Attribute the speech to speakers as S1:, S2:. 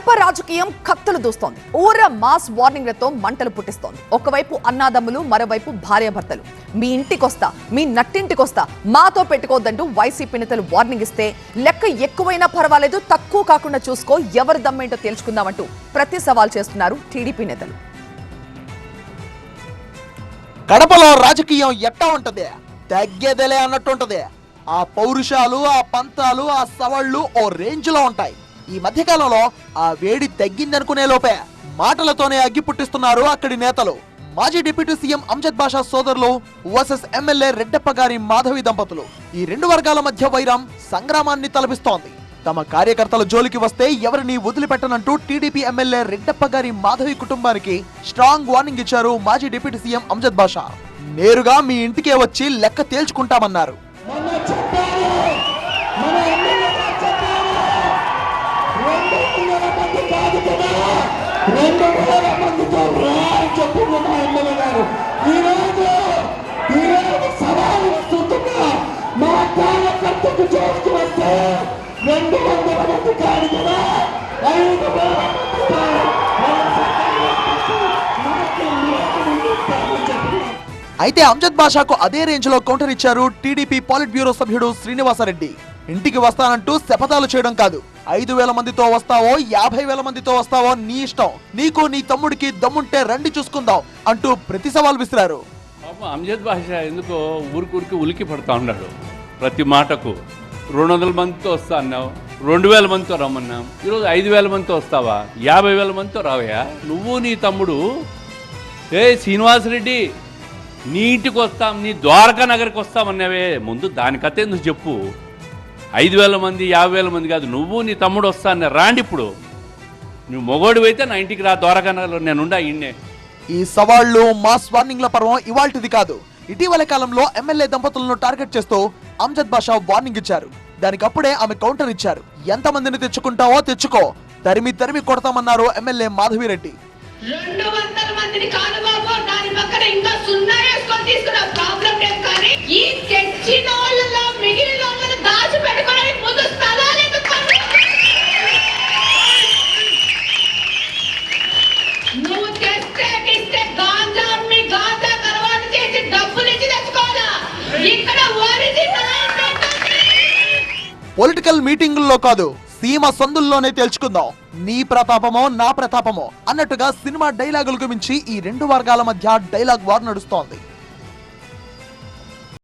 S1: కడప రాజకీయం కత్తులు దూస్తోంది. ఊర మాస్ వార్నింగ్లతో మంటలు పుట్టిస్తోంది. ఒకవైపు అన్నాదమ్ములు మరోవైపు భార్యాభర్తలు. మీ ఇంటికొస్తా మీ నట్టింటికొస్తా మాతో పెట్టుకోవద్దంటూ వైసీపీ నేతలు వార్నింగ్ ఇస్తే లెక్క ఎక్కువైనా పర్వాలేదు తక్కువ కాకుండా చూసుకో ఎవరి దమ్మేంటో తేల్చుకుందామంటూ ప్రతి సవాల్ చేస్తున్నారు టీడీపీ నేతలు.
S2: కడపలో రాజకీయం ఎట్టా ఉంటది? తగ్గేదేలే అన్నట్టుంటది. ఆ పౌరుషాలు ఆ పంతాలు ఆ సవాళ్ళు ఓ రేంజ్లో ఉంటాయి. ఈ మధ్యకాలంలో ఆ వేడి తగ్గిందనుకునే లోపే మాటలతోనే అగ్గి పుట్టిస్తున్నారు అక్కడి నేతలు. మాజీ డిప్యూటీ సీఎం అంజద్ బాషా సోదరులు వర్సెస్ ఎమ్మెల్యే రెడ్డప్ప గారి మాధవి దంపతులు. ఈ రెండు వర్గాల మధ్య వైరం సంగ్రామాన్ని తలపిస్తోంది. తమ కార్యకర్తల జోలికి వస్తే ఎవరిని వదిలిపెట్టనంటూ టీడీపీ ఎమ్మెల్యే రెడ్డప్ప గారి మాధవి కుటుంబానికి స్ట్రాంగ్ వార్నింగ్ ఇచ్చారు మాజీ డిప్యూటీ సీఎం అంజద్ బాషా. నేరుగా మీ ఇంటికే వచ్చి లెక్క తేల్చుకుంటామన్నారు.
S3: మంది కాదు కదా రెండు వేల మందితో రా అని చెప్పింది మా ఎమ్మెల్యే గారు ఈరోజు ఈరోజు సవాలు వస్తుంటున్నా మా కార్యకర్తకు చేస్తూ వస్తే రెండు వందల మంది కాదు కదా ఐదు వేల
S2: అయితే అంజద్ బాషాకు అదే రేంజ్లో కౌంటర్ ఇచ్చారు టీడీపీ పాలిట్ బ్యూరో సభ్యుడు శ్రీనివాసరెడ్డి. ఇంటికి వస్తానంటూ శపథాలు చేయడం కాదు. ఐదు వేల మందితో వస్తావో యాభై వేల మందితో వస్తావో నీ ఇష్టం. నీకు నీ తమ్ముడికి దమ్ముంటే రండి చూసుకుందాం అంటూ ప్రతి సవాల్ విసిరారు.
S4: అంజద్ భాష ఎందుకో ఊరికూరికి ఉలికి పడతా ఉన్నాడు. ప్రతి మాటకు రెండు వందల మందితో వస్తా అన్నావు రెండు వేల మందితో రమ్మన్నాం ఈరోజు ఐదు వేల మందితో వస్తావా యాభై వేల మందితో రావయ్యా? నువ్వు నీ తమ్ముడు ఏ శ్రీనివాసరెడ్డి నీ ఇంటికి వస్తాం నీ ద్వారకా నగర్కి వస్తామన్నావే ముందు దానికతే నువ్వు చెప్పు. ఐదు వేల మంది యాభై వేల మంది కాదు. నువ్వు నీ తమ్ముడు వస్తా అన్న రాండి ఇప్పుడు. నువ్వు మొగోడు అయితే నా ఇంటికి రా ద్వారకా నగర్లో నేనుండా ఇన్నే
S2: ఈ సవాళ్ళు మాస్ వార్నింగ్ల పర్వం ఇవాల్టిది కాదు. ఇటీవల కాలంలో ఎమ్మెల్యే దంపతులను టార్గెట్ చేస్తూ అంజద్ బాషా వార్నింగ్ ఇచ్చారు. దానికప్పుడే ఆమె కౌంటర్ ఇచ్చారు. ఎంతమందిని తెచ్చుకుంటావో తెచ్చుకో. తరిమి తరిమి కొడతామన్నారు ఎమ్మెల్యే మాధవిరెడ్డి.
S5: రెండు వందల మందిని కాదు బాబు దాని పక్కన ఇంకా సున్నా
S2: పొలిటికల్ మీటింగుల్లో కాదు సీమ సందుల్లోనే తేల్చుకుందాం. నీ ప్రతాపమో నా ప్రతాపమో అన్నట్టుగా సినిమా డైలాగులకు మించి ఈ రెండు వర్గాల మధ్య డైలాగ్ వార్ నడుస్తోంది.